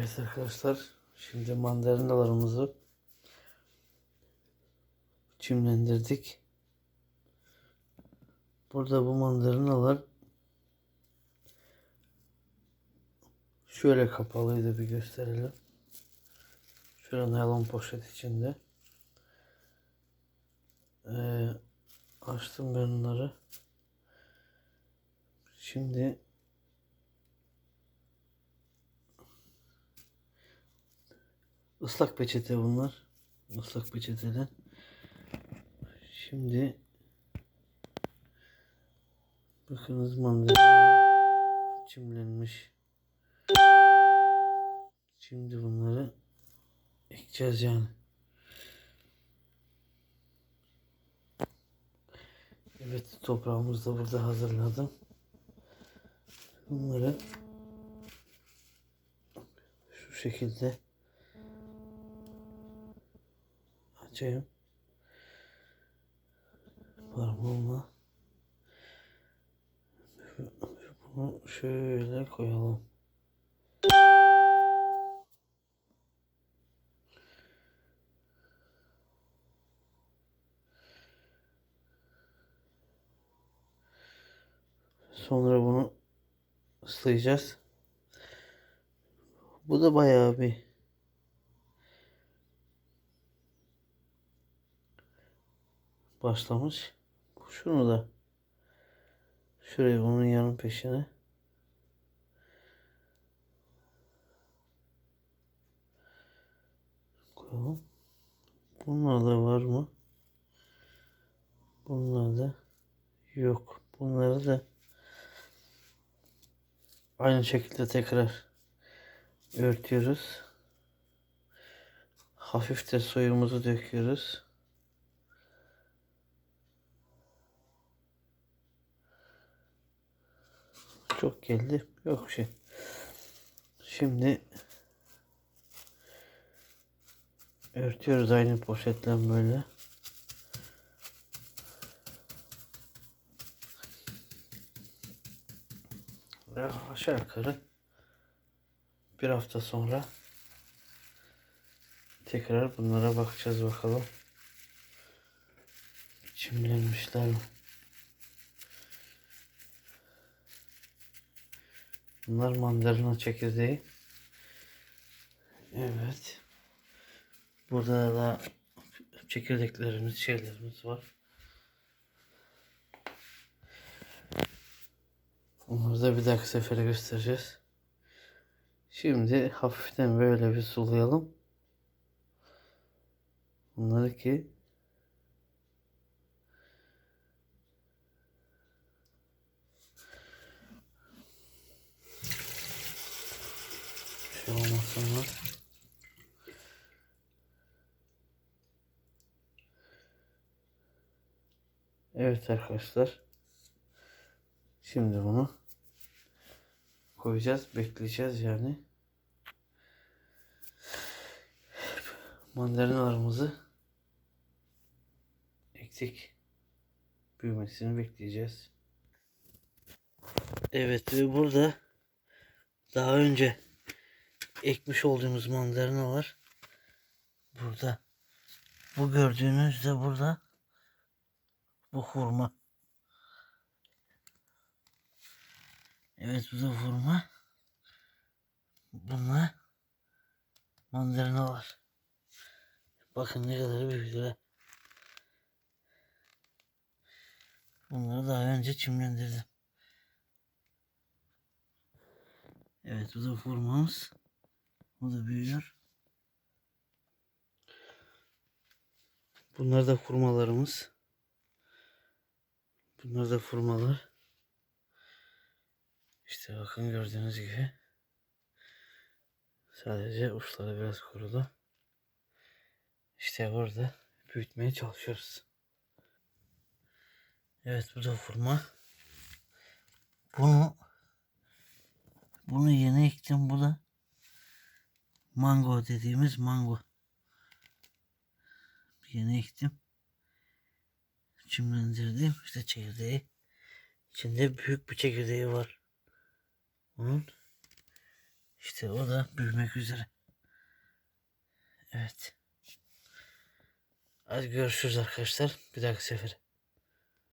Evet arkadaşlar şimdi mandalinalarımızı çimlendirdik. Burada bu mandalinalar şöyle kapalıydı bir gösterelim. Şöyle naylon poşet içinde. Ee, açtım ben onları. Şimdi ıslak peçete bunlar. Islak peçeteli. Şimdi bakınız mandalina çimlenmiş. Şimdi bunları ekeceğiz yani. Evet toprağımızı da burada hazırladım. Bunları şu şekilde açayım. Parmağımla bunu şöyle koyalım. Sonra bunu ıslayacağız. Bu da bayağı bir başlamış. Şunu da şuraya onun yanın peşine koyalım. Bunlar da var mı? Bunlar da yok. Bunları da aynı şekilde tekrar örtüyoruz. Hafif de suyumuzu döküyoruz. Çok geldi. Yok şey. Şimdi örtüyoruz aynı poşetle böyle. Ve aşağı yukarı bir hafta sonra tekrar bunlara bakacağız bakalım. Çimlenmişler mi? Bunlar mandalina çekirdeği. Evet. Burada da çekirdeklerimiz, şeylerimiz var. Onları da bir dahaki sefere göstereceğiz. Şimdi hafiften böyle bir sulayalım. Bunları ki şey. Evet arkadaşlar. Şimdi bunu koyacağız. Bekleyeceğiz yani. Mandalinalarımızı ektik. Büyümesini bekleyeceğiz. Evet ve burada daha önce ekmiş olduğumuz mandalina var. Burada. Bu gördüğünüz de burada. Bu hurma. Evet bu da hurma. Bunlar mandalinalar. Bakın ne kadar büyüdüler. Bunları daha önce çimlendirdim. Evet bu da hurmamız. Bu da büyüyor. Bunlar da hurmalarımız. Bunlar da hurmalar. İşte bakın gördüğünüz gibi. Sadece uçları biraz kurudu. İşte burada büyütmeye çalışıyoruz. Evet bu da hurma. Bunu bunu yeni ektim bu da mango dediğimiz mango. Yeni ektim. Çimlendirdim işte çekirdeği. İçinde büyük bir çekirdeği var. Bunun işte o da büyümek üzere. Evet. Hadi görüşürüz arkadaşlar. Bir dahaki sefere.